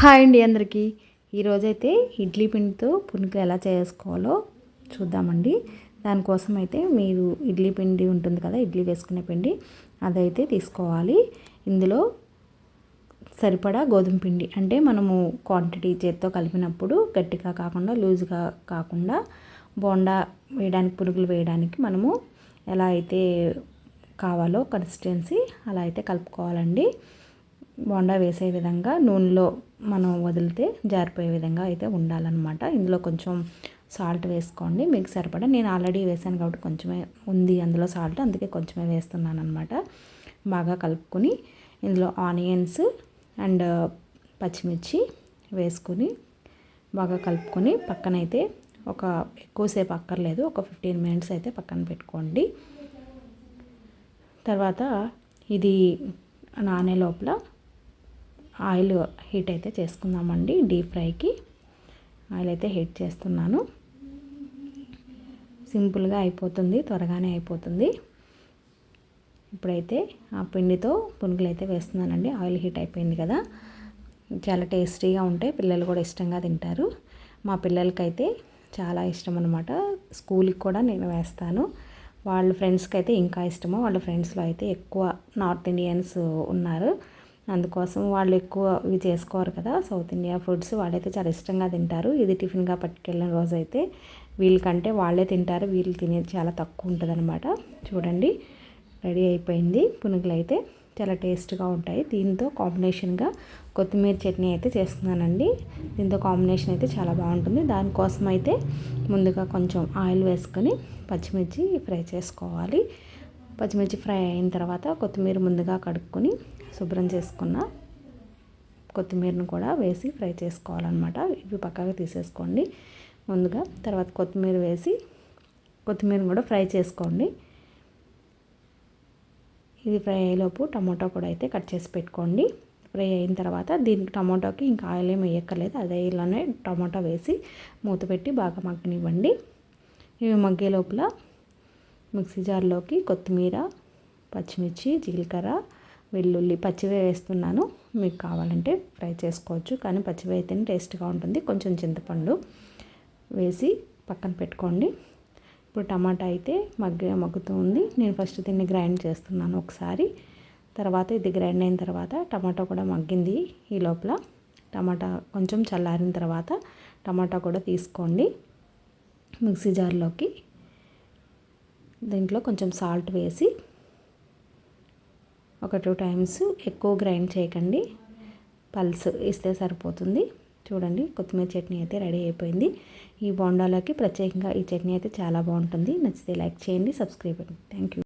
Hi అండి అందరికీ. ఈరోజైతే ఇడ్లీ పిండితో పునుకు ఎలా చేసుకోవాలో చూద్దామండి. దానికోసం అయితే మీరు ఇడ్లీ పిండి ఉంటుంది కదా ఇడ్లీ వేసుకునే పిండి అదైతే తీసుకోవాలి. ఇందులో సరిపడా గోధుమ పిండి అంటే మనము క్వాంటిటీ చేత్తో కలిపినప్పుడు గట్టిగా కాకుండా లూజ్గా కాకుండా బోండా వేయడానికి పునుగులు వేయడానికి మనము ఎలా అయితే కావాలో కన్సిస్టెన్సీ అలా అయితే కలుపుకోవాలండి. బోండా వేసే విధంగా నూనెలో మనం వదిలితే జారిపోయే విధంగా అయితే ఉండాలన్నమాట. ఇందులో కొంచెం సాల్ట్ వేసుకోండి మీకు సరిపడా. నేను ఆల్రెడీ వేసాను కాబట్టి కొంచెమే ఉంది అందులో సాల్ట్ అందుకే కొంచెమే వేస్తున్నాను అనమాట బాగా కలుపుకొని ఇందులో ఆనియన్స్ అండ్ పచ్చిమిర్చి వేసుకొని బాగా కలుపుకొని పక్కనైతే ఒక ఎక్కువసేపు అక్కర్లేదు ఒక ఫిఫ్టీన్ మినిట్స్ అయితే పక్కన పెట్టుకోండి. తర్వాత ఇది నానే లోపల ఆయిల్ హీట్ అయితే చేసుకుందామండి డీప్ ఫ్రైకి. ఆయిల్ అయితే హీట్ చేస్తున్నాను. సింపుల్గా అయిపోతుంది త్వరగానే అయిపోతుంది. ఇప్పుడైతే ఆ పిండితో పునుగులు అయితే వేస్తున్నానండి. ఆయిల్ హీట్ అయిపోయింది కదా. చాలా టేస్టీగా ఉంటాయి పిల్లలు కూడా ఇష్టంగా తింటారు. మా పిల్లలకైతే చాలా ఇష్టం అనమాట స్కూల్కి కూడా నేను వేస్తాను. వాళ్ళ ఫ్రెండ్స్కి అయితే ఇంకా ఇష్టము. వాళ్ళ ఫ్రెండ్స్లో అయితే ఎక్కువ నార్త్ ఇండియన్స్ ఉన్నారు. అందుకోసం వాళ్ళు ఎక్కువ ఇవి చేసుకోరు కదా సౌత్ ఇండియా ఫుడ్స్ వాళ్ళైతే చాలా ఇష్టంగా తింటారు. ఇది టిఫిన్గా పట్టుకెళ్ళిన రోజు అయితే వీళ్ళకంటే వాళ్ళే తింటారు వీళ్ళు తినేది చాలా తక్కువ ఉంటుందన్నమాట. చూడండి రెడీ అయిపోయింది. పునుగులు అయితే చాలా టేస్ట్గా ఉంటాయి. దీంతో కాంబినేషన్గా కొత్తిమీర చట్నీ అయితే చేస్తున్నానండి. దీంతో కాంబినేషన్ అయితే చాలా బాగుంటుంది. దానికోసం అయితే ముందుగా కొంచెం ఆయిల్ వేసుకొని పచ్చిమిర్చి ఫ్రై చేసుకోవాలి. పచ్చిమిర్చి ఫ్రై అయిన తర్వాత కొత్తిమీర ముందుగా కడుక్కొని శుభ్రం చేసుకున్న కొత్తిమీరను కూడా వేసి ఫ్రై చేసుకోవాలన్నమాట. ఇవి పక్కగా తీసేసుకోండి. ముందుగా తర్వాత కొత్తిమీర వేసి కొత్తిమీరను కూడా ఫ్రై చేసుకోండి. ఇది ఫ్రై అయ్యేలోపు టమాటో కూడా అయితే కట్ చేసి పెట్టుకోండి. ఫ్రై అయిన తర్వాత దీనికి టమాటోకి ఇంకా ఆయిల్ ఏమి వేయక్కర్లేదు. అదే ఇలానే టమాటో వేసి మూత పెట్టి బాగా మగ్గనివ్వండి. ఇవి మగ్గే లోపల మిక్సీ జార్లోకి కొత్తిమీర పచ్చిమిర్చి జీలకర్ర వెల్లుల్లి పచ్చివే వేస్తున్నాను. మీకు కావాలంటే ఫ్రై చేసుకోవచ్చు కానీ పచ్చివే అయితేనే టేస్ట్గా ఉంటుంది. కొంచెం చింతపండు వేసి పక్కన పెట్టుకోండి. ఇప్పుడు టమాటా అయితే మగ్గ మగ్గుతూ ఉంది. నేను ఫస్ట్ దీన్ని గ్రైండ్ చేస్తున్నాను ఒకసారి. తర్వాత ఇది గ్రైండ్ అయిన తర్వాత టమాటా కూడా మగ్గింది ఈ లోపల. టమాటా కొంచెం చల్లారిన తర్వాత టమాటా కూడా తీసుకోండి. మిక్సీ జార్లోకి దీంట్లో కొంచెం సాల్ట్ వేసి ఒక టూ టైమ్స్ ఎక్కువ గ్రైండ్ చేయకండి. పల్స్ ఇస్తే సరిపోతుంది. చూడండి కొత్తిమీర చట్నీ అయితే రెడీ అయిపోయింది. ఈ బోండాలోకి ప్రత్యేకంగా ఈ చట్నీ అయితే చాలా బాగుంటుంది. నచ్చితే లైక్ చేయండి సబ్స్క్రైబ్ థ్యాంక్ యూ